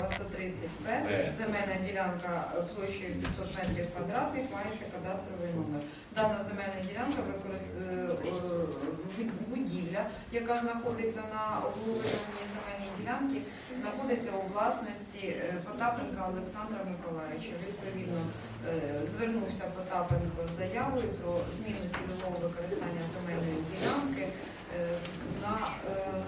130П, П. земельна ділянка е, площею 500 метрів квадратних, мається кадастровий номер. Дана земельна ділянка використовує будівля, яка знаходиться на обговоренні земельній ділянки, знаходиться у власності е, Потапенка Олександра Миколаївича. Відповідно, е, звернувся Потапенко з заявою про зміну цільового використання земельної ділянки е, на е,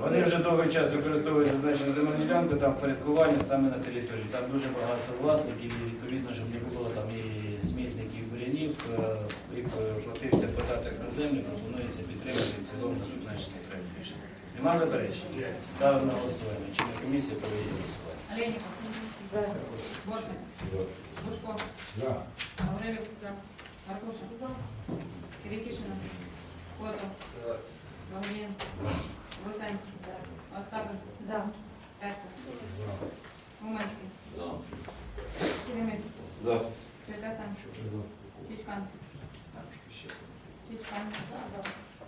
Вони вже довгий час використовують зазначену земельну ділянку, там впорядкування саме на території. Там дуже багато власників, і відповідно, щоб не було там і смітників, бурянів, е, і платився податок на землю, пропонується підтримати в цілому зазначений проект рішення. Нема заперечень? Ставимо на голосування. Чи на комісія проведення голосування? Олейников. Бортник. Бушко. Гаврилюк. Маркуша. Кирикишина. Котов. Вагнєн. Луценко. Уманський.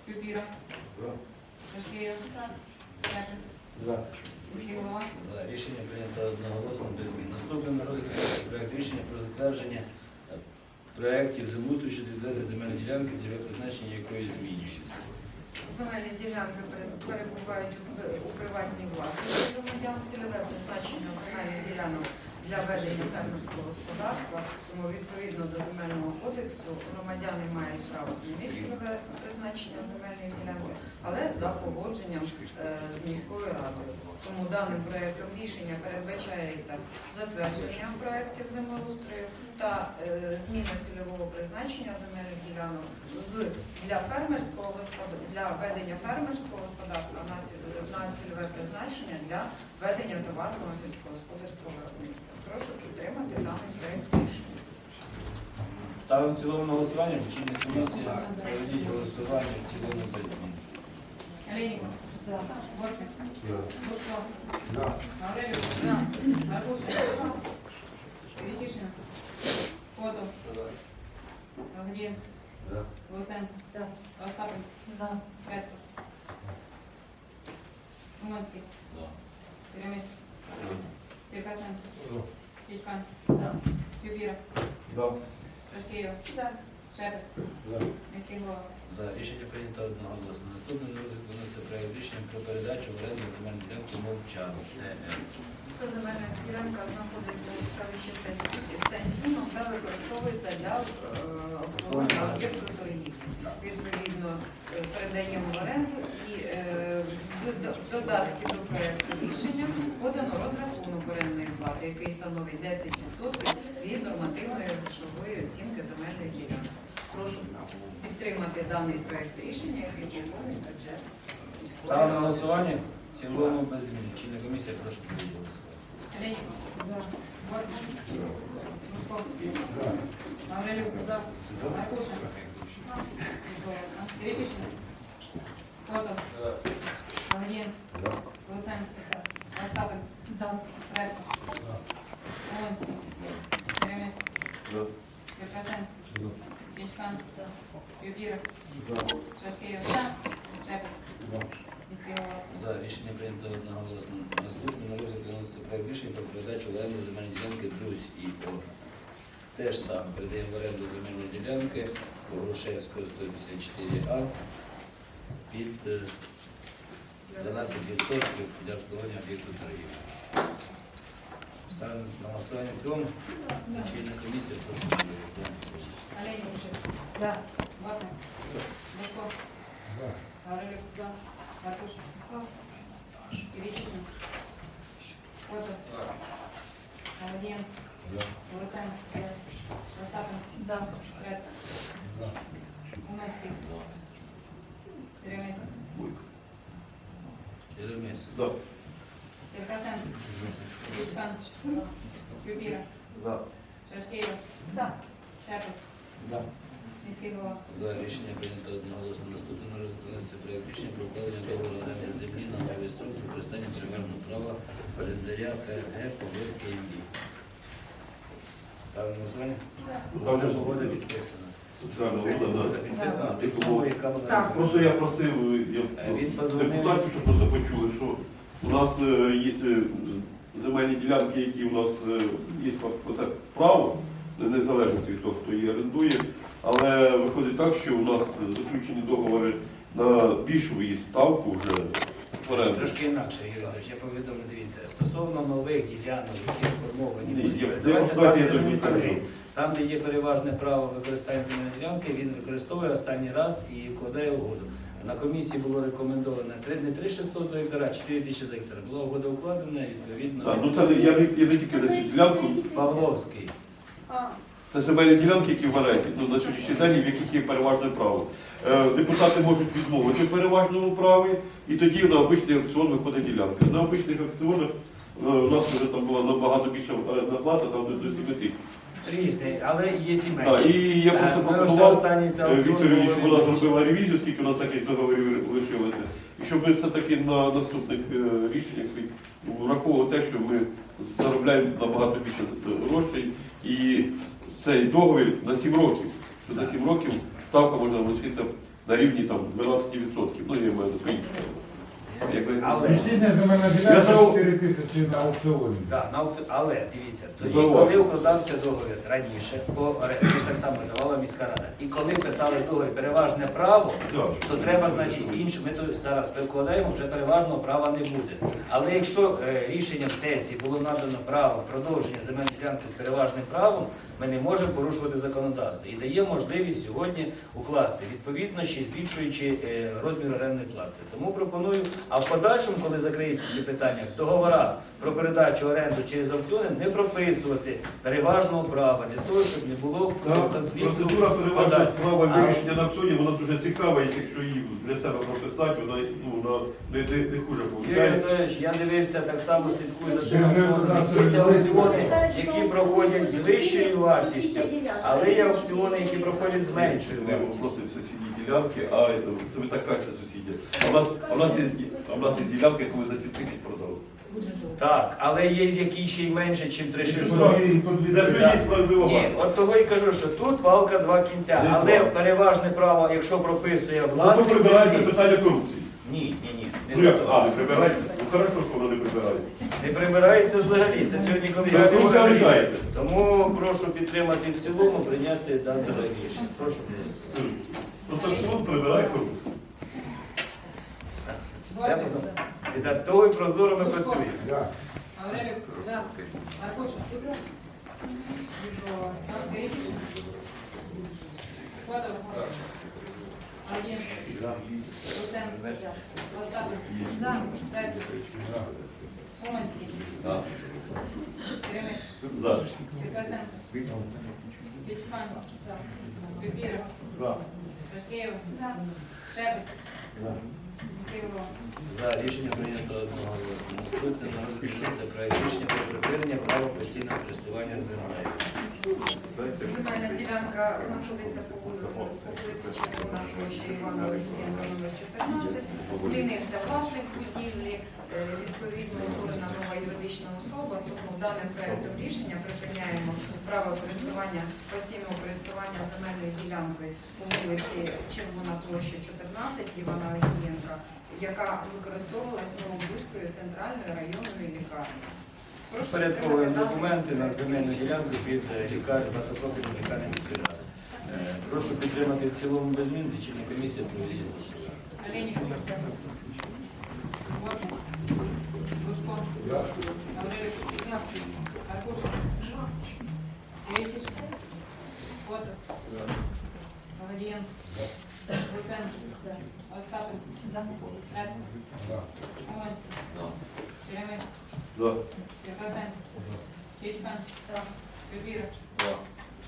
Чупіра. Шепет. Міський. За рішення прийнято одноголосно без змін. Наступним на розгляд проект рішення про затвердження е, проєктів землеустрою щодо відведення земельної ділянки, цільове призначення якої змінюється. Земельні ділянки пере- перебувають у приватній власності громадян. Цільове призначення земельних ділянок для ведення фермерського господарства. Тому відповідно до земельного кодексу громадяни мають право змінити цільове призначення земельної ділянки, але за погодженням е, з міською радою. Тому даним проектом рішення передбачається затвердження проектів землеустрою та е, зміна цільового призначення земельних ділянок з для фермерського господар... для ведення фермерського господарства на цільове, призначення для ведення товарного сільськогосподарського виробництва. Прошу підтримати даний проект рішення. Ставимо в цілому на голосування, лічильна комісія, проведіть голосування в цілому без змін. Олейников. Бортник. Бушко. Гаврилюк. Маркуша. Кирикишина. Котов. Вагнєн. Луценко. Остапин. Церков. Уманський. Киремець. Черкасан. За. Чупіра. За. Шепет. За. голова. За рішення прийнято одноголосно. Наступний на розгляд виноситься проект рішення про передачу в оренду земельної ділянки мовчан. ТМ. Ця земельна ділянка знаходиться в селищі Станці- та використовується для е, обслуговування об'єкту торгівлі. Відповідно, е, передаємо в оренду і е, додатки до проекту рішення подано розрахунок орендної плати, який становить 10% від нормативної грошової оцінки земельної ділянки. Прошу підтримати даний проект рішення, який поповнить бюджет. Ставимо на голосування в цілому без змін. Лічильна комісія, прошу проведіть голосування. Олейников. Бортник. Бушко. Гаврилюк. Маркуша. Кирикишина. Котов. Вагнєн. Луценко. Остапин. Церков. Уманський. Киремець. Черкасен. Чичкан. За. Рішення прийнято одноголосно. Наступний на розгляд виноситься проект рішення про передачу в оренду земельної ділянки Друзь і О. Теж саме. Передаємо в оренду земельної ділянки по Грушевського 154А під е, 12% для обслуговування об'єкту торгівлі. Ставимо на голосування в цілому. Чинна комісія, прошу голосувати. Олейников. Бортник. Бушко. Гаврилюк. Маркуша. Киричкина. Котов. Вагнєн. Луценко. Остапин. Церков. Уманський. Киремець. Черемис. Черкасен. Чичкан. Чупіра. Шашкеєв. Шепет. Міський голова. За рішення прийнято одноголосно. Наступний на розгляд виноситься проект рішення про укладення договору оренди землі на новій строк з використання переважного права орендаря ФРГ Павлецький МД. Ставимо голосування? Там же Угода підписана. Соціальна да. підписана, Типу, яка. Так. Просто я просив я, він позвонив. депутатів, щоб просто почули, що у нас е, є е, земельні ділянки, які у нас е, є право, незалежно від того, хто її орендує. Але виходить так, що у нас заключені договори на більшу її ставку вже. Трошки інакше, Юрій я повідомлю, дивіться, стосовно нових ділянок, які сформовані. Там, де є переважне право використання земельної ділянки, він використовує останній раз і вкладає угоду. На комісії було рекомендовано три- не 3600 до гектара, а 4000 за гектар. Була угода укладена, відповідно, Так, ну це я не, я не тільки за цю ділянку, Павловський. це земельні ділянки, які в оренді, ну, на сьогоднішній день, в яких є переважне право. Е, депутати можуть відмовити в переважному праві, і тоді на обичний аукціон виходить ділянка. На обичних аукціонах е, у нас вже там була набагато більша орендна плата, там до 7 тисяч. Різний, але є сімейні. Так, і я Е, просто ми пропонував останній е, аукціон Віктору Іллічу, були вона менші. зробила ревізію, скільки у нас таких договорів лишилося. І щоб ми все-таки на наступних е, рішеннях своїх враховували те, що ми заробляємо набагато більше грошей. І цей договір на 7 років. Що за 7 років ставка може лишитися на рівні там 12%. Ну, я маю до Якби- Але Сусідня земельна ділянка за- 4 тисячі на аукціоні. Да, на аукці- але дивіться, тоді, Зауважу. коли укладався договір раніше, по оренді, ж так само давала міська рада, і коли писали договір переважне право, Так. то треба, значить, інше. Ми тут зараз перекладаємо, вже переважного права не буде. Але якщо е, рішенням сесії було надано право продовження земельної ділянки з переважним правом, ми не можемо порушувати законодавство і дає можливість сьогодні укласти відповідно ще збільшуючи е, розмір орендної плати. Тому пропоную, а в подальшому, коли закриються ці питання, в договорах про передачу оренду через аукціони не прописувати переважного права для того, щоб не було конфлікту Процедура переважного права вирішення на аукціоні, вона дуже цікава, і якщо її для себе прописати, вона ну, не, не, не хуже виходить. Я дивився так само, слідкую за цим аукціоном. Є аукціони, які проходять з вищою вартістю, але є аукціони, які проходять з меншою Не вартістю. просто сусідні ділянки, а е, це ви так кажете сусідня. А в нас, а в нас є а в нас є ділянка, яку ви за 7 тисяч продали. Так, але є які ще й менше, ніж 3600. І по дві Для тисячі. людей справедливо. Ні, от того і кажу, що тут палка два кінця, але переважне право, якщо прописує Зато власник прибирається землі. питання корупції. Ні, ні, ні. Ну Не, як, за а, то. не прибирається? Ну хорошо, не прибирається. взагалі. Це сьогодні, коли я ну, говорю. Тому прошу підтримати в цілому, прийняти дане рішення. Прошу. Просто аукціон. Все потім. І до того і прозоро ми працюємо. Да. Аврелюк. За. Аркуша. Да. Остапов. За. Уманський. Киремець. За. Бібіров. Шашкеєв. Шепет. Міський голова. За рішення прийнято одного голосу. Наступне на розпочнеться проект рішення про припинення права постійного користування землею. Земельна ділянка знаходиться по вулиці Червона площа Івана Легієнка номер 14. Змінився власник будівлі, е, відповідно утворена нова юридична особа, тому даним проектом рішення припиняємо право користування, постійного користування земельною ділянкою по вулиці Червона площа 14 Івана Легієнка, яка використовувалась Новобузькою центральною районною лікарнею. Прошу Порядковуємо підтримати документи на земельну ділянку під е, лікарню багатопрофільну лікарню міської. Е, Прошу підтримати в цілому без змін. Лічильна комісія проведення голосування. Котов. Луценко. За. Черкасенко. Кичман. Бібіров.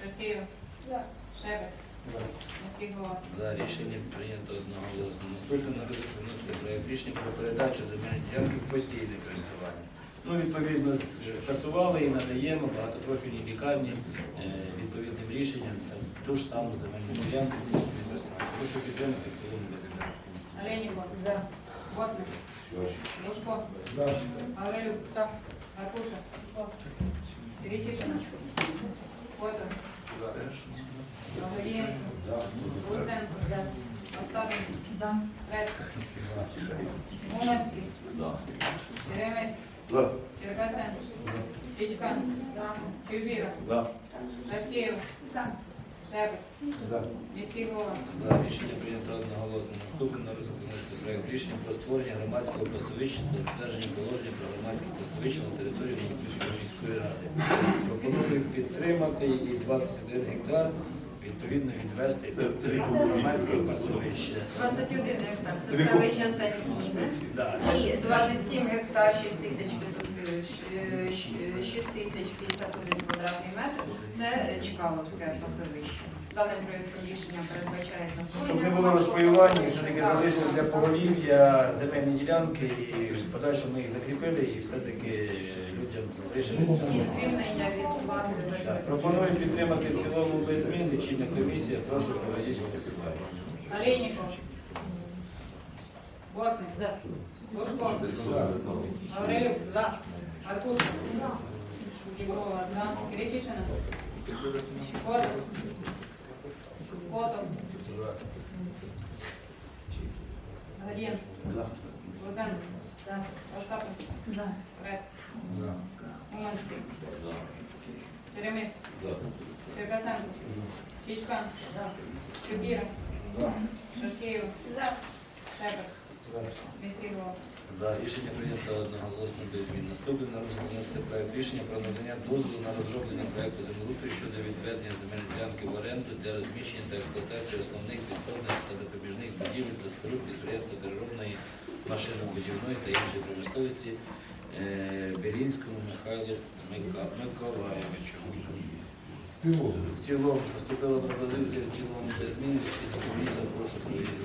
Шашкеєв. Шепет. Міський голова. За рішення прийнято одноголосно. Наступне на розгляд вноситься проект рішення про передачу земельної ділянки постійне користування. Ну, відповідно, скасували і надаємо багатопрофільній лікарні е, відповідним рішенням це ту ж саму земельну ділянку. Прошу підтримати в цілому без змін. Олейников. За. Бортник. Лужко. Да. Аврелюк. Аркуша. Киричишин. Котов. Володієнко. Луценко. Остапов. Репін. Уманський. Киремець. За. Черкасенко. Чичкан. Чубіров. За. Сашкеєв. Шепет. Ребер. Містігова. За рішення прийнято одноголосно. Наступне на розгляд виноситься проект рішення про створення громадського пасовища та затвердження положення про громадське пасовище на території Новопільської міської ради. Пропоную підтримати і 21 гектар відповідно відвести громадське пасовище. 21 гектар це селище станційне. І 27 гектар 6500 6051 е, квадратний метр. Це Чкаловське пасовище. Даним проєктом рішення передбачається Щоб не було розпоювання, все-таки залишили для поголів'я земельні ділянки і подальше ми їх закріпили і все-таки людям залишили. цю звільнення від плати за. Пропоную підтримати в цілому без змін лічильна комісія. Прошу проведіть голосування. Олейников. Бортник. За. Лужков. Аврелюк. За. Аркуша. Егорова. За. Киричишина. Котов. Котов. Шепет. Міський голова. За рішення прийнято одноголосно без змін. Наступне на розгляд це проект рішення про надання дозволу на розроблення проекту землеустрою щодо відведення земельної ділянки в оренду для розміщення та експлуатації основних підсобних та допоміжних будівель та споруд підприємства переробної машинобудівної та іншої промисловості е, Белінському Михайлу Миколаєвичу. В цілому поступила пропозиція в цілому без змін. Рішення комісія прошу провірити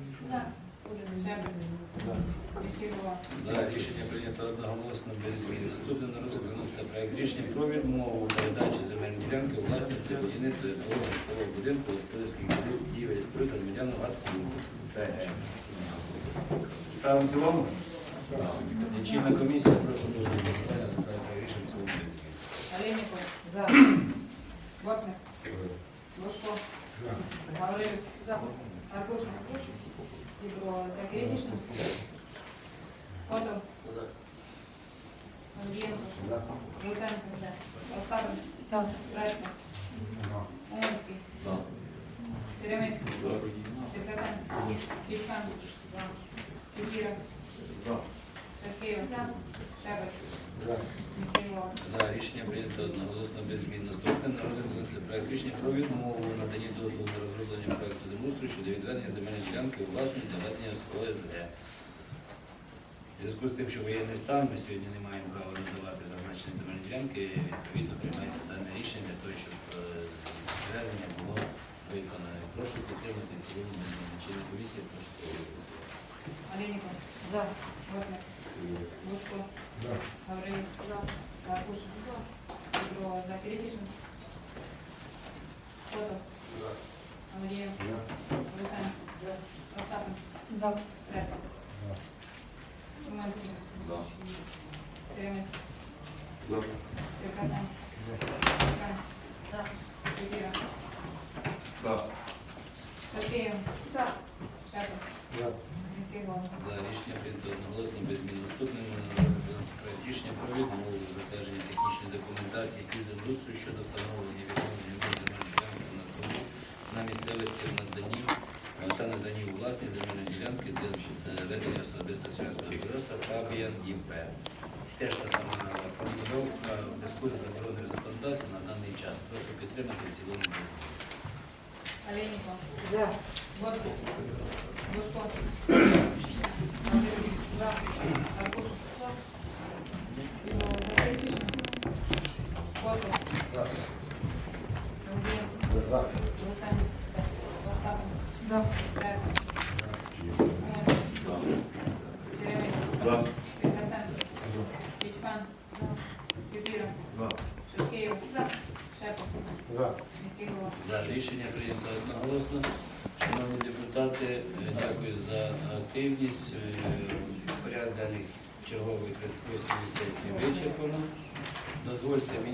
За рішення прийнято одноголосно без змін. Наступне на розгляд виноситься проект рішення про відмову передачі земельної ділянки у власність для будівництва обслуговування житлового будинку господарських будівель і споруд громадянам АТКУ ТГ. Ставимо в цілому? Лічильна комісія, прошу дуже голосування за проект рішення цілому. Олейников. За. Бортник. Лужко. Гаврилюк. За. Аркуша. Егорова. За. Киричишина. Котов. Гадін. Луценко. Остапенко. За рішення прийнято одноголосно без змін. Наступне. На розгляд виноситься проект рішення про відмову наданні дозволу на розроблення проекту землеустрою щодо відведення земельної ділянки у власність для ведення з ОСГ. В зв'язку з тим, що воєнний стан, ми сьогодні не маємо права роздавати зазначені земельні ділянки, відповідно приймається дане рішення для того, щоб е, звернення було виконане. Прошу підтримати цілому беззначення комісії, прошу проголосувати. Олейников. За. Бортник. Лужко. За. Егорова. За. Киричишина. Котов. Авдієв. Луценко. Остапенко. За. Ред. Уманський. Черемис. За. Черкасенко. Чичкан. Чубіра. За. Шашкеєв. Шепет. Міський голова. За рішення прийнято одноголосно без змін. Наступним на розгляд виноситься проект рішення про відмову затвердження технічної документації із землеустрою щодо встановлення відновлення земельної ділянки на тому на місцевості в наданні е, та наданні у власність земельної ділянки для ведення особисто селянського господарства Фабіан ІП. Теж та сама формулювання в зв'язку з забороною законодавства на даний час. Прошу підтримати в цілому без змін. Олейников. Бортник. Лужко. За. Аркуша. За. За. За рішення прийнято одноголосно. Шановні депутати, е, дякую за активність. Е, Порядок денний чергової 38 сесії вичерпано. Дозвольте мені.